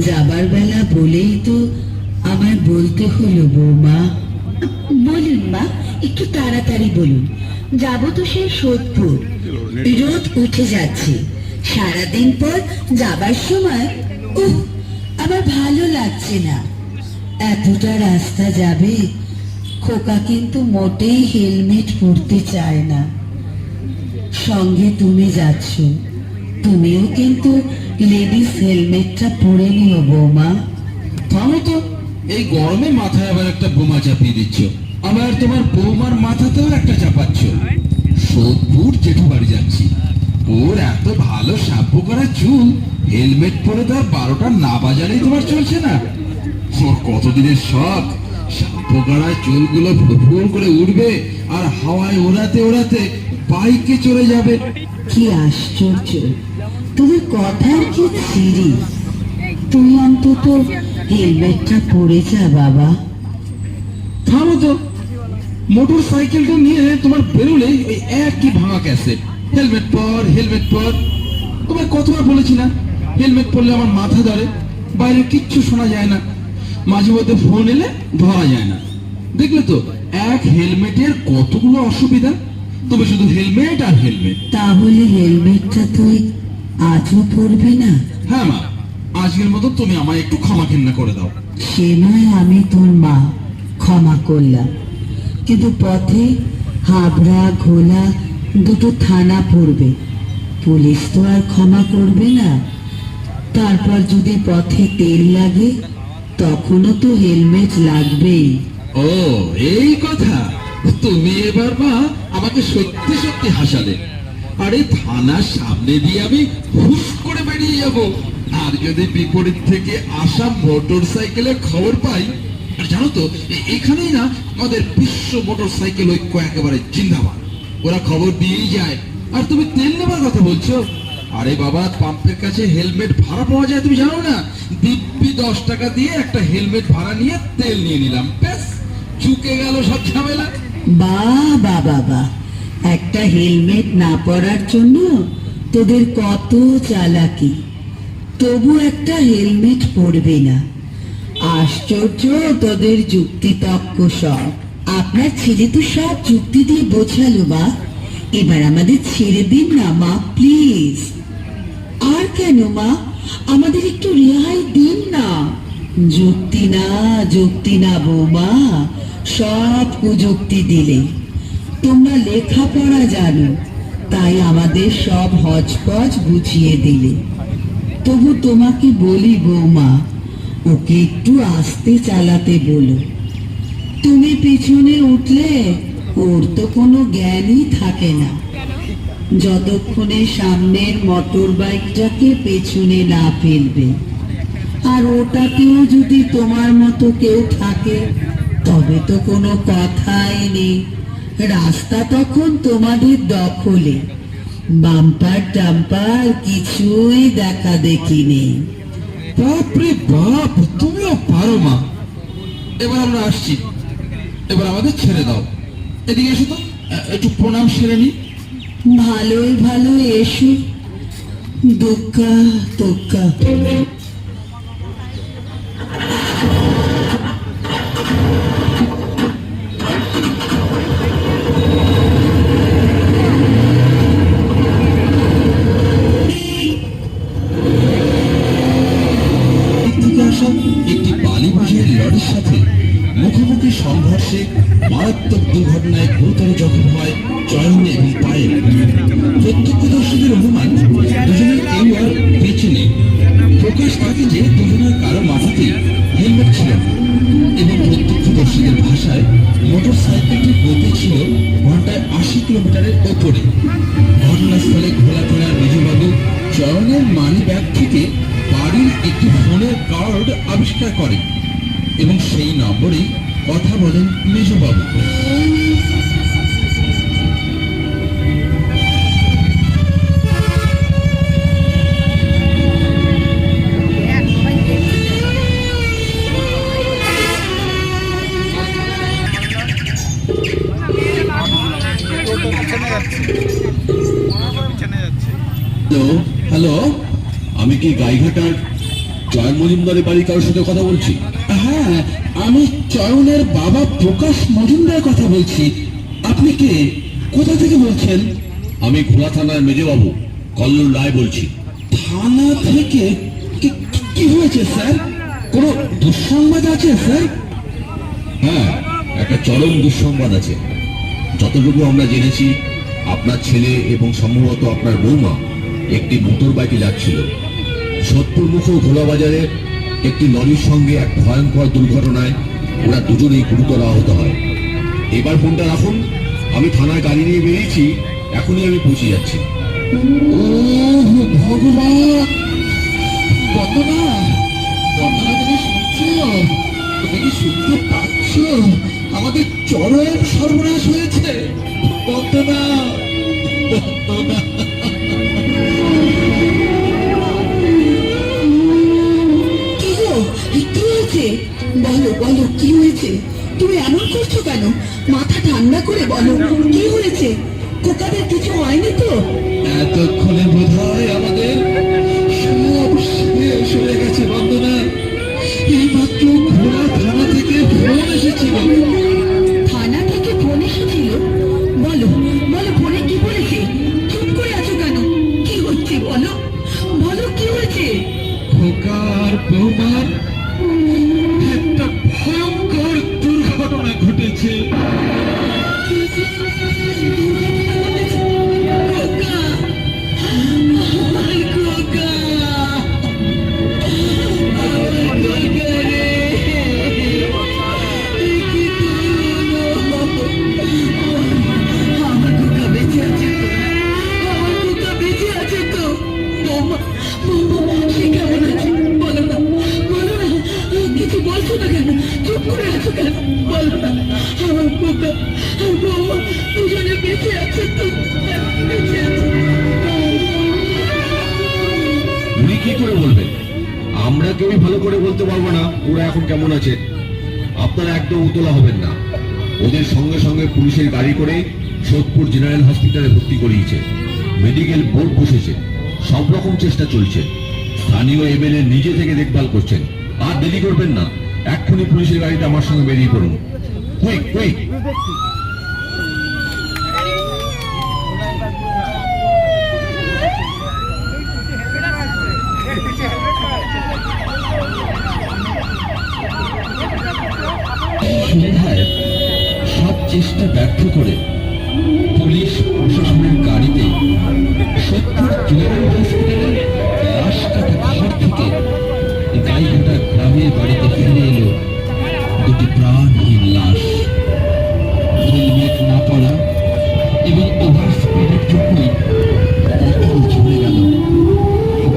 যাবার বেলা বলেই তো আমায় বলতে হলো বৌমা। বলুন মা একটু তাড়াতাড়ি বলুন। যাব তো সেই সোদপুর। রোদ উঠে যাচ্ছে। সারাদিন পর যাবার সময় উহ আমার ভালো লাগছে না। এতটা রাস্তা যাবে খোকা কিন্তু মোটেই হেলমেট পরতে চায় না। সঙ্গে তুমি যাচ্ছ। তুমিও কিন্তু লেডিস হেলমেটটা পরে নিও বৌমা। থামো তো এই গরমে মাথায় আবার একটা বোমা চাপিয়ে দিচ্ছ। আবার তোমার বৌমার মাথাতেও একটা চাপাচ্ছ। সোদপুর জেঠু বাড়ি যাচ্ছি। ওর এত ভালো সাব্য করা চুল হেলমেট পরে তার বারোটা না বাজারেই তোমার চলছে না। ওর কতদিনের শখ? সাব্য করা চুলগুলো ফুরফুর করে উঠবে আর হাওয়ায় ওড়াতে ওড়াতে বাইকে চলে যাবে। কি আশ্চর্য। তোদের কথার কি সিরি তুই অন্তত হেলমেটটা পরে যা বাবা। থামো তো। মোটর সাইকেলটা নিয়ে তোমার বেরোলে ওই একই ভাঙা ক্যাসেট। হেলমেট পর হেলমেট পর। তোমায় কতবার বলেছি না? হেলমেট পরলে আমার মাথা ধরে বাইরে কিচ্ছু শোনা যায় না। মাঝে মধ্যে ফোন এলে ধরা যায় না। দেখলে তো এক হেলমেটের কতগুলো অসুবিধা? তবে শুধু হেলমেট আর হেলমেট। তাহলে হেলমেটটা তুই আজও পরবি না? হ্যাঁ মা আজকের মতো তুমি আমায় একটু ক্ষমা ঘেন্না করে দাও। সে নয় আমি তোর মা। ক্ষমা করলাম। কিন্তু পথে হাবড়া ঘোলা দুটো থানা পড়বে। পুলিশ তো আর ক্ষমা করবে না। তারপর যদি পথে তেল লাগে তখনও তো হেলমেট লাগবেই। ও এই কথা। তুমি এবার মা আমাকে সত্যি সত্যি হাসালে। আরে থানার সামনে দিয়ে আমি হুস করে বেরিয়ে যাব। আর যদি বিপরীত থেকে আসা মোটর সাইকেলের খবর পাই, আর জানো তো এখানেই না আমাদের বিশ্ব মোটর সাইকেল ঐক্য একেবারে জিন্দাবাদ। ওরা খবর দিয়েই যায়। আর তুমি তেল নেবার কথা বলছো? আরে বাবা, পাম্পের কাছে হেলমেট ভাড়া পাওয়া যায়, তুমি জানো না? দিব্যি দশ টাকা দিয়ে একটা হেলমেট ভাড়া নিয়ে তেল নিয়ে নিলাম, ব্যাস। চুকে গেল সব ঝামেলা। বা বা বাবা একটা হেলমেট না পরার জন্য তোদের কত চালাকি। তবু একটা হেলমেট পরবে না। আশ্চর্য তোদের যুক্তি তক্ক সব। আপনার ছেলে তো সব যুক্তি দিয়ে বোঝালো, মা। এবার আমাদের ছেড়ে দিন না, মা প্লিজ আর কেন, মা? আমাদের একটু রেহাই দিন না। যুক্তি না যুক্তি না, বৌমা। সব কুযুক্তি দিলে। তোমরা লেখাপড়া জানো, তাই আমাদের সব হজপজ বুঝিয়ে দিলে। তবু তোমাকে বলি বৌমা, ওকে একটু আস্তে চালাতে বলো। তুমি পিছনে উঠলে ওর তো কোনো জ্ঞানই থাকে না। যতক্ষণে সামনের মোটর বাইকটাকে পেছনে না ফেলবে, আর ওটাতেও যদি তোমার মতো কেউ থাকে, তবে তো কোনো কথাই নেই। রাস্তা তখন তোমাদের দখলে। বাম্পার টাম্পার কিছুই দেখা দেখি নেই বাপরে বাপ তুমিও পারো মা। এবার আমরা আসছি। এবার আমাদের ছেড়ে দাও। এদিকে এসো তো। একটু প্রণাম সেরে নি। ভালোই ভালো এসো। দোক্কা তোক্কা। দিক একটি বালি বোঝাই লরির সাথে মুখোমুখি সংঘর্ষে মারাত্মক দুর্ঘটনায় গুরুতর জখম হয় চয়ন এবং পায়েল প্রত্যক্ষদর্শীদের অনুমান, দুজনের কেউ আর বেঁচে প্রকাশ থাকে যে দুজনের কারও মাথাতে হেলমেট ছিল এবং প্রত্যক্ষদর্শীদের ভাষায় মোটর সাইকেলটির গতি ছিল ঘন্টায় আশি কিলোমিটারের ওপরে। ঘটনাস্থলে ঘোলা থানার মেজবাবু চয়নের মানি ব্যাগ থেকে কার্ড আবিষ্কার করেন এবং সেই নম্বরেই কথা বলেন মেজবাবু। জয় মজুমদারের বাড়ি কারোর সাথে কথা বলছি? হ্যাঁ আমি চয়নের বাবা প্রকাশ মজুমদার কথা বলছি। আপনি কে? কোথা থেকে বলছেন? আমি ঘোলা থানার মেজবাবু, কল্লোল রায় বলছি। থানা থেকে? কি হয়েছে, স্যার? কোনো দুঃসংবাদ আছে, স্যার? হ্যাঁ একটা চরম দুঃসংবাদ আছে। যতটুকু আমরা জেনেছি, আপনার ছেলে এবং সম্ভবত আপনার বৌমা একটি মোটর বাইকে যাচ্ছিল। সোদপুর মুখ ঘোলা বাজারে একটি লরির সঙ্গে এক ভয়ঙ্কর দুর্ঘটনায় ওরা দুজনেই গুরুতর আহত হয়। এবার ফোনটা রাখুন, আমি থানায় গাড়ি নিয়ে বেরিয়েছি, এখনই আমি পৌঁছে যাচ্ছি। ভগবান! বন্দনা বন্দনা, তুমি শুনছো? তুমি কি শুনতে পাচ্ছ? আমাদের চরম সর্বনাশ হয়েছে। বন্দনা বন্দনা। বলো বলো, কি হয়েছে? তুমি এমন করছ কেন? মাথা ঠান্ডা করে বলো, কি হয়েছে? কোকাদের কিছু হয়নি তো? এতক্ষণে বোধ হয় আমাদের সব শেষ হয়ে গেছে, বন্দনা। এইমাত্র ঘোড়া থানা থেকে ফোন এসেছিল। করে বলতে পারব না, ওরা এখন কেমন আছে। আপনারা একদম উতলা হবেন না। ওদের সঙ্গে সঙ্গে পুলিশের গাড়ি করে সোদপুর জেনারেল হসপিটালে ভর্তি করিয়েছে। মেডিকেল বোর্ড বসেছে। সব রকম চেষ্টা চলছে। স্থানীয় এমএলএ নিজে থেকে দেখভাল করছেন। আর দেরি করবেন না। এক্ষুনি পুলিশের গাড়িতে আমার সঙ্গে বেরিয়ে পড়ুন। কুইক কুইক দুটি প্রাণহীন লাশ। হেলমেট না পরা এবং ওভার স্পিডের জন্যই অকাল ঝরে গেল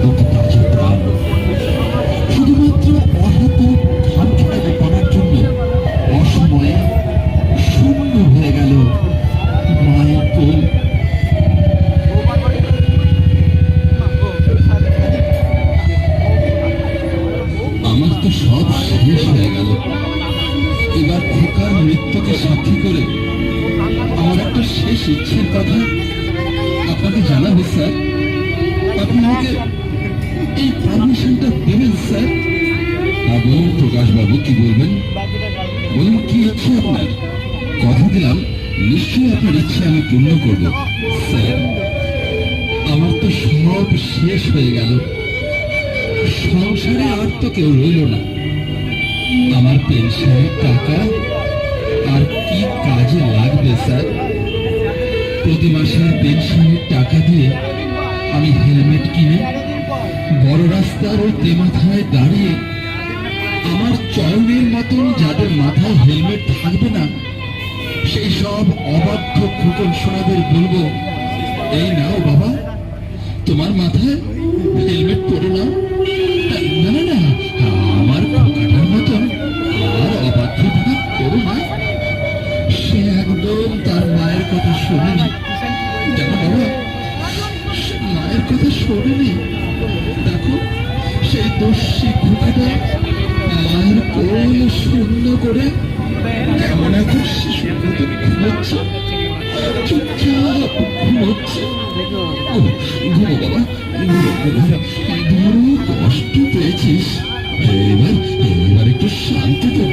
দুটি তাজা প্রাণ। শুধুমাত্র অহেতু ধান খেতে করার জন্য অসময়ে আপনাকে জানাব স্যার। আপনি আমাকে এই পারমিশনটা দেবেন স্যার? আবু প্রকাশ বাবু কি বলবেন? বলুন কি হচ্ছে আপনার? কথা দিলাম নিশ্চয়ই আপনার ইচ্ছে আমি পূর্ণ করব স্যার। আমার তো সব শেষ হয়ে গেল। সংসারে আর তো কেউ রইল না। আমার পেনশনের টাকা আর কি কাজে লাগবে স্যার? প্রতি মাসের পেনশনের টাকা দিয়ে আমি হেলমেট কিনে বড় রাস্তার ওই তেমাথায় দাঁড়িয়ে আমার চয়নের মতন যাদের মাথায় হেলমেট থাকবে না, সেই সব অবাধ্য খুকন সোনাদের বলব, এই নাও বাবা, তোমার মাথায় হেলমেট পরে নাও। না না না, আমার মতন আর অবাধ্য ভাবে করো না। সে তার মায়ের কথা শোনেনি। জানো বাবা মায়ের কথা শোনেনি। দেখো সেই দোষী খোকাটা মায়ের কোল শূন্য করে কেমন এখন শিশুর মতো ঘুমোচ্ছে? চুপচাপ ঘুমোচ্ছে। ঘুমো বাবা ঘুমো ঘুমো। কষ্ট কষ্ট পেয়েছিস। এবার এবার একটু শান্তিতে